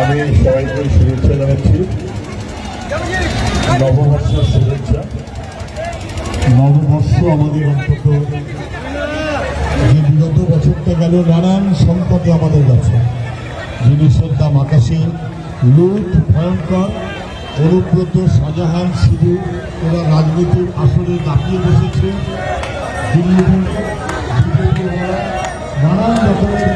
আমি সবাইকে শুভেচ্ছা জানাচ্ছি। নববর্ষের শুভেচ্ছা। নববর্ষ আমাদের অন্তত যে বিগত বছরটা গেল নানান সম্পদে আমাদের কাছে। জিনিসের দাম আকাশে লুট ভয়ঙ্কর, অনুব্রত, শাহজাহান সিধু ওরা রাজনীতির আসরে দাপিয়ে বসেছে। দিল্লি নানান রকমের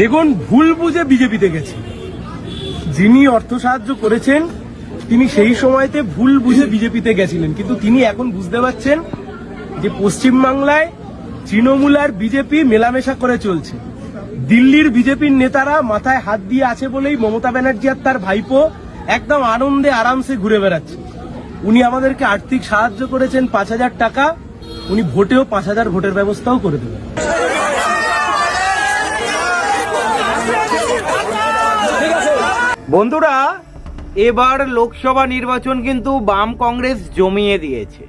দেখুন, ভুল বুঝে বিজেপিতে গেছে। যিনি অর্থ সাহায্য করেছেন, তিনি সেই সময়তে ভুল বুঝে বিজেপিতে গেছিলেন। কিন্তু তিনি এখন বুঝতে পারছেন যে পশ্চিমবাংলায় তৃণমূল আর বিজেপি মেলামেশা করে চলছে। দিল্লির বিজেপির নেতারা মাথায় হাত দিয়ে আছে বলেই মমতা ব্যানার্জি আর তার ভাইপো একদম আনন্দে আরামসে ঘুরে বেড়াচ্ছে। উনি আমাদেরকে আর্থিক সাহায্য করেছেন পাঁচ হাজার টাকা, উনি ভোটেও পাঁচ হাজার ভোটের ব্যবস্থাও করে দেবেন। বন্ধুরা, এবার লোকসভা নির্বাচন কিন্তু বাম কংগ্রেস জমিয়ে দিয়েছে।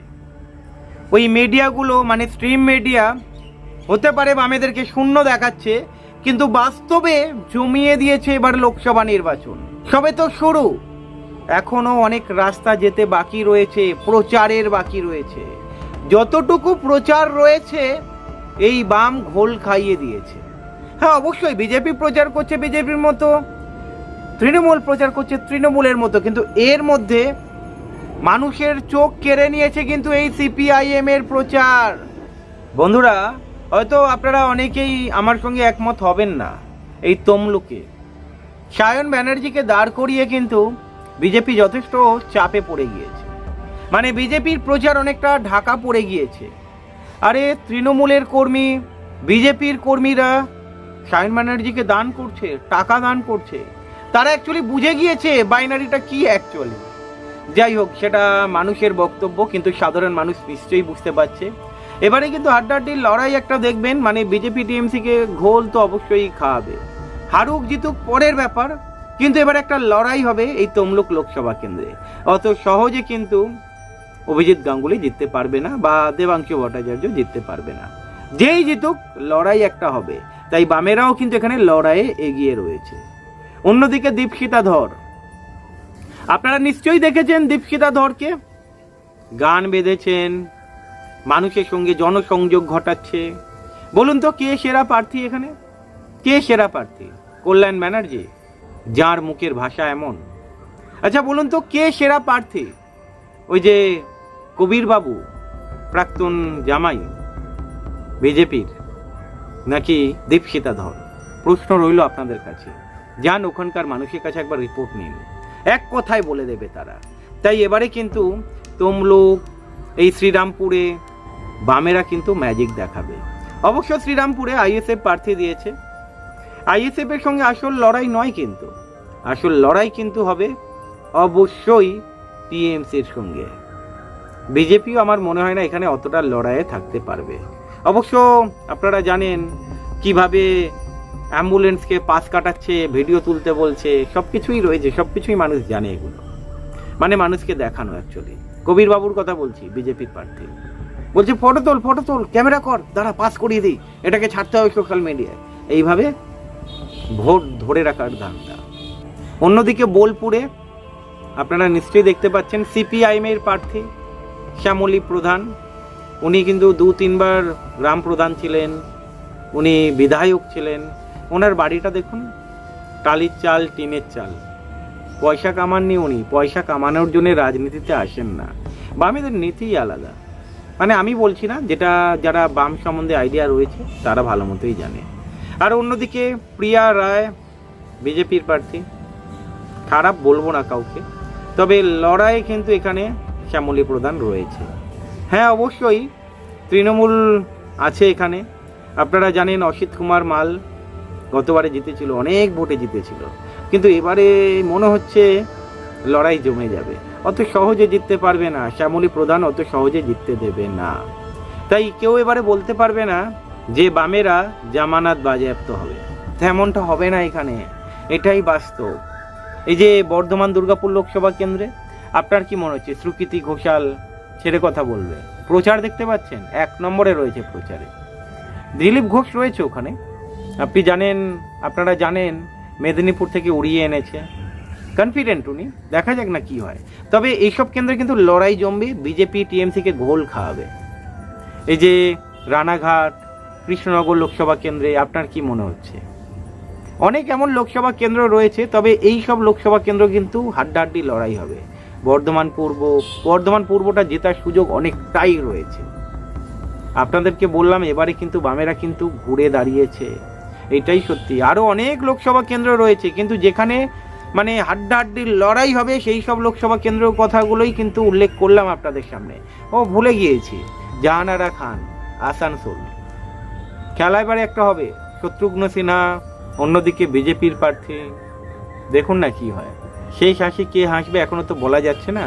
ওই মিডিয়াগুলো মানে স্ট্রিম মিডিয়া, হতে পারে বামেদেরকে শূন্য দেখাচ্ছে, কিন্তু বাস্তবে জমিয়ে দিয়েছে এবার লোকসভা নির্বাচন। সবে তো শুরু। এখনও অনেক রাস্তা যেতে বাকি রয়েছে, প্রচারের বাকি রয়েছে। যতটুকু প্রচার রয়েছে, এই বাম ঘোল খাইয়ে দিয়েছে। হ্যাঁ অবশ্যই, বিজেপি প্রচার করছে বিজেপির মতো। তৃণমূল প্রচার করছে তৃণমূলের মতো, কিন্তু এর মধ্যে মানুষের চোখ কেড়ে নিয়েছে কিন্তু এই সিপিআইএম এর প্রচার। বন্ধুরা, হয়তো আপনারা অনেকেই আমার সঙ্গে একমত হবেন না এই তমলুকে। সায়ন ব্যানার্জিকে দাঁড় করিয়ে কিন্তু বিজেপি যথেষ্ট চাপে পড়ে গিয়েছে। মানে বিজেপির প্রচার অনেকটা ঢাকা পড়ে গিয়েছে। আরে তৃণমূলের কর্মী, বিজেপির কর্মীরা সায়ন ব্যানার্জিকে দান করছে, টাকা দান করছে। তারা অ্যাকচুয়ালি বুঝে গিয়েছে বাইনারিটা কি অ্যাকচুয়ালি যাই হোক, সেটা মানুষের বক্তব্য, কিন্তু সাধারণ মানুষ নিশ্চয়ই বুঝতে পারছে। এবারে কিন্তু হাড্ডাহাড্ডির লড়াই একটা দেখবেন মানে বিজেপি টিএমসিকে ঘোল তো অবশ্যই খাওয়াবে। হারুক জিতুক পরের ব্যাপার, কিন্তু এবার একটা লড়াই হবে এই তমলুক লোকসভা কেন্দ্রে। অত সহজে কিন্তু অভিজিৎ গাঙ্গুলি জিততে পারবে না বা দেবাংশু ভট্টাচার্য জিততে পারবে না। যেই জিতুক, লড়াই একটা হবে। তাই বামেরাও কিন্তু এখানে লড়াইয়ে এগিয়ে রয়েছে। অন্যদিকে দীপশিতা ধর। আপনারা নিশ্চয়ই দেখেছেন দীপশিতা ধরকে? গান বেঁধেছেন, মানুষের সঙ্গে জনসংযোগ ঘটাচ্ছে। বলুন তো, কে সেরা প্রার্থী এখানে? কে সেরা প্রার্থী? কল্যাণ ব্যানার্জি, যার মুখের ভাষা এমন। আচ্ছা বলুন তো, কে সেরা প্রার্থী? ওই যে কবির বাবু প্রাক্তন জামাই, বিজেপির, নাকি দীপশিতা ধর? প্রশ্ন রইল আপনাদের কাছে। যান, ওখানকার মানুষের কাছে একবার রিপোর্ট নিন। এক কথায় বলে দেবে তারা। তাই এবারে কিন্তু তমলুক, এই শ্রীরামপুরে, বামেরা কিন্তু ম্যাজিক দেখাবে। অবশ্য শ্রীরামপুরে আইএসএফ প্রার্থী দিয়েছে। আইএসএফের সঙ্গে আসল লড়াই নয় কিন্তু। আসল লড়াই কিন্তু হবে অবশ্যই টিএমসির সঙ্গে। বিজেপিও আমার মনে হয় না এখানে অতটা লড়াইয়ে থাকতে পারবে। অবশ্য আপনারা জানেন কীভাবে অ্যাম্বুলেন্সকে পাস কাটাচ্ছে, ভিডিও তুলতে বলছে সব কিছুই রয়েছে সব কিছুই মানুষ জানে এগুলো। মানে মানুষকে দেখানো অ্যাকচুয়ালি কবির বাবুর কথা বলছি, বিজেপির প্রার্থী। বলছে, ফটো তোল ফটো তোল, ক্যামেরা কর, দাঁড়া, পাস করিয়ে দিই। এটাকে ছাড়তে হবে সোশ্যাল মিডিয়ায় এইভাবে ভোট ধরে রাখার ধান্দা। অন্যদিকে বোলপুরে আপনারা নিশ্চয়ই দেখতে পাচ্ছেন সিপিআইএম এর প্রার্থী শ্যামলী প্রধান। উনি কিন্তু দু তিনবার গ্রাম প্রধান ছিলেন, উনি বিধায়ক ছিলেন। ওনার বাড়িটা দেখুন, টালির চাল, টিনের চাল। পয়সা কামাননি উনি, পয়সা কামানোর জন্য রাজনীতিতে আসেন না। বামেদের নীতিই আলাদা। মানে আমি বলছি না, যেটা, যারা বাম সম্বন্ধে আইডিয়া রয়েছে, তারা ভালো মতোই জানে। আর অন্যদিকে প্রিয়া রায়, বিজেপির প্রার্থী। খারাপ বলব না কাউকে, তবে লড়াই কিন্তু এখানে শ্যামলী প্রধান রয়েছে। হ্যাঁ অবশ্যই, তৃণমূল আছে এখানে। আপনারা জানেন অসিত কুমার মাল গতবারে জিতেছিল, অনেক ভোটে জিতেছিল। কিন্তু এবারে মনে হচ্ছে লড়াই জমে যাবে। অত সহজে জিততে পারবে না। শ্যামলী প্রধান অত সহজে জিততে দেবে না। তাই কেউ এবারে বলতে পারবে না যে বামেরা জামানাত বাজেয়াপ্ত হবে। তেমনটা হবে না এখানে। এটাই বাস্তব। এই যে বর্ধমান দুর্গাপুর লোকসভা কেন্দ্রে, আপনার কি মনে হচ্ছে? শ্রুকৃতি ঘোষাল ছেড়ে কথা বলবে। প্রচার দেখতে পাচ্ছেন? এক নম্বরে রয়েছে প্রচারে। দিলীপ ঘোষ রয়েছে ওখানে। আপনি জানেন, আপনারা জানেন, মেদিনীপুর থেকে উড়িয়ে এনেছে। কনফিডেন্ট উনি, দেখা যাক না কি হয়। তবে এইসব কেন্দ্রে কিন্তু লড়াই জমবে, বিজেপি টিএমসিকে ঘোল খাওয়াবে। এই যে রানাঘাট, কৃষ্ণনগর লোকসভা কেন্দ্রে, আপনার কি মনে হচ্ছে? অনেক এমন লোকসভা কেন্দ্র রয়েছে, তবে এই সব লোকসভা কেন্দ্র কিন্তু হাড্ডাহাড্ডি লড়াই হবে। বর্ধমান পূর্ব, বর্ধমান পূর্বটা জেতার সুযোগ অনেকটাই রয়েছে। আপনাদেরকে বললাম, এবারে কিন্তু বামেরা কিন্তু ঘুরে দাঁড়িয়েছে। এটাই সত্যি। আরও অনেক লোকসভা কেন্দ্র রয়েছে, কিন্তু যেখানে মানে হাড্ডাহাড্ডির লড়াই হবে, সেই সব লোকসভা কেন্দ্র কথাগুলোই কিন্তু উল্লেখ করলাম আপনাদের সামনে। ও ভুলে গিয়েছি। জাহানারা খান, আসানসোল। খেলা এবারে একটা হবে। শত্রুঘ্ন সিনহা, অন্যদিকে বিজেপির প্রার্থী। দেখুন না কি হয়। সেই হাসি কে হাসবে এখনও তো বলা যাচ্ছে না।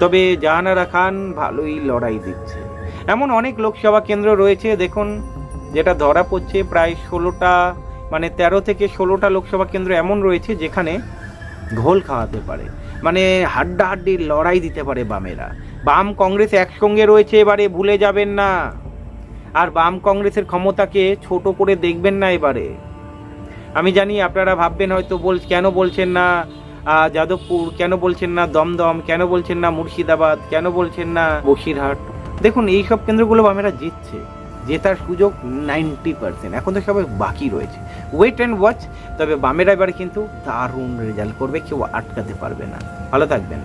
তবে জাহানারা খান ভালোই লড়াই দিচ্ছে। এমন অনেক লোকসভা কেন্দ্র রয়েছে, দেখুন, যেটা ধরা পড়ছে প্রায় ষোলোটা মানে তেরো থেকে ষোলোটা লোকসভা কেন্দ্র এমন রয়েছে যেখানে ঘোল খাওয়াতে পারে। মানে হাড্ডাহাড্ডি লড়াই দিতে পারে বামেরা। বাম কংগ্রেস একসঙ্গে রয়েছে এবারে, ভুলে যাবেন না। আর বাম কংগ্রেসের ক্ষমতাকে ছোট করে দেখবেন না এবারে। আমি জানি আপনারা ভাববেন হয়তো বল, কেন বলছেন না যাদবপুর, কেন বলছেন না দমদম, কেন বলছেন না মুর্শিদাবাদ, কেন বলছেন না বসিরহাট। দেখুন এই সব কেন্দ্রগুলো বামেরা জিতছে। জেতার সুযোগ নাইনটি পার্সেন্ট এখন তো সবাই বাকি রয়েছে। ওয়েট অ্যান্ড ওয়াচ তবে বামেরা এবারে কিন্তু দারুণ রেজাল্ট করবে, কেউ আটকাতে পারবে না। ভালো থাকবেন।